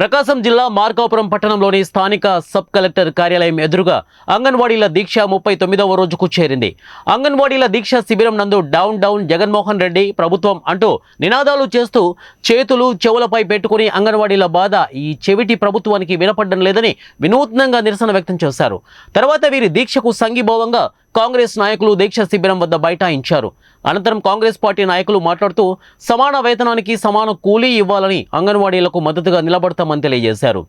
ప్రకాశం జిల్లా మార్కాపురం పట్టణంలోని స్థానిక సబ్ కలెక్టర్ కార్యాలయం ఎదురుగా అంగన్వాడీల దీక్ష ముప్పై తొమ్మిదవ రోజుకు చేరింది. అంగన్వాడీల దీక్ష శిబిరం నందు డౌన్ డౌన్ జగన్మోహన్ రెడ్డి ప్రభుత్వం అంటూ నినాదాలు చేస్తూ చేతులు చెవులపై పెట్టుకుని అంగన్వాడీల బాధ ఈ చెవిటి ప్రభుత్వానికి వినపడడం లేదని వినూత్నంగా నిరసన వ్యక్తం చేశారు. తర్వాత వీరి దీక్షకు సంఘీభావంగా కాంగ్రెస్ నాయకులు దీక్ష శిబిరం వద్ద బైఠాయించారు. అనంతరం కాంగ్రెస్ పార్టీ నాయకులు మాట్లాడుతూ సమాన వేతనానికి సమాన కూలీ ఇవ్వాలని అంగన్వాడీలకు మద్దతుగా నిలబడతామని తెలియజేశారు.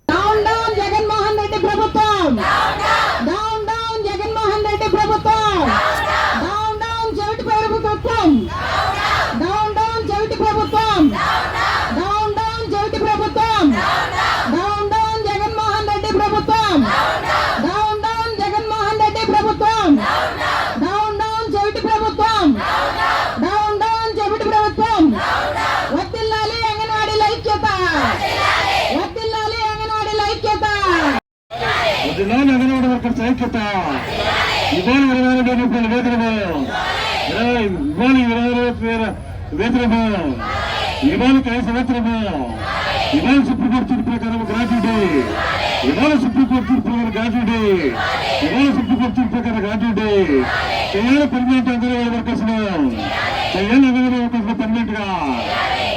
వదిలాలి అంగన్వాడీ వర్కర్స్ ఐక్యత ఇవాళ ఇరవై రెండు రూపాయల వేతనము ఇరవై ఇవాళ ఇరవై రూపాయల వేతనము ఇవాళ కనీస వేతనము ఇవాళ సుప్రీంకోర్టు తీర్పు ప్రకారం గ్రాట్యుటీ ఇవాళ సుప్రీంకోర్టు తీర్పు ప్రకారం గ్రాట్యుటీ ఇవాళ సుప్రీంకోర్టు తీర్పు ప్రకారం గ్రాట్యుటీ చేయాలి పర్మనెంట్ అంగన్వాడీ వర్కర్స్ చేయాలి అంగన్వాడీ వర్కర్స్ పర్మనెంట్గా.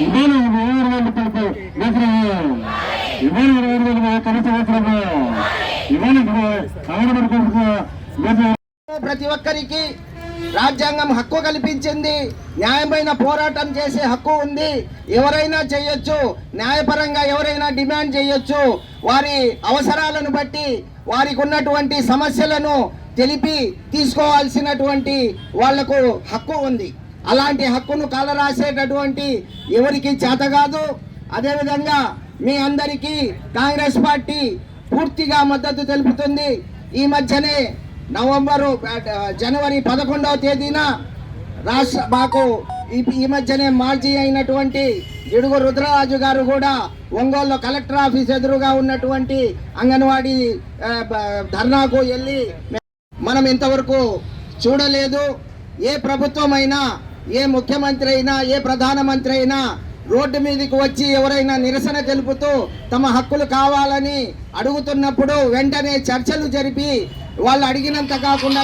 ఇవాళ ఇరవై రెండు రూపాయల వేతనము ఇవాళ ఇరవై ఐదు వేల కనీస వేతనము ప్రతి ఒక్కరికి రాజ్యాంగం హక్కు కల్పించింది. న్యాయమైన పోరాటం చేసే హక్కు ఉంది. ఎవరైనా చేయొచ్చు. న్యాయపరంగా ఎవరైనా డిమాండ్ చేయొచ్చు. వారి అవసరాలను బట్టి వారికి ఉన్నటువంటి సమస్యలను తెలిపి తీసుకోవాల్సినటువంటి వాళ్ళకు హక్కు ఉంది. అలాంటి హక్కును కాలరాసేటటువంటి ఎవరికి చేత కాదు. అదేవిధంగా మీ అందరికీ కాంగ్రెస్ పార్టీ పూర్తిగా మద్దతు తెలుపుతుంది. ఈ మధ్యనే నవంబరు జనవరి పదకొండవ తేదీన రాష్ట్ర మాకు ఈ ఈ మధ్యనే మాజీ అయినటువంటి జిడుగు రుద్రరాజు గారు కూడా ఒంగోలులో కలెక్టర్ ఆఫీస్ ఎదురుగా ఉన్నటువంటి అంగన్వాడీ ధర్నాకు వెళ్ళి మనం ఇంతవరకు చూడలేదు. ఏ ప్రభుత్వమైనా ఏ ముఖ్యమంత్రి అయినా ఏ ప్రధానమంత్రి అయినా రోడ్డు మీదకి వచ్చి ఎవరైనా నిరసన తెలుపుతూ తమ హక్కులు కావాలని అడుగుతున్నప్పుడు వెంటనే చర్చలు జరిపి వాళ్ళు అడిగినంత కాకుండా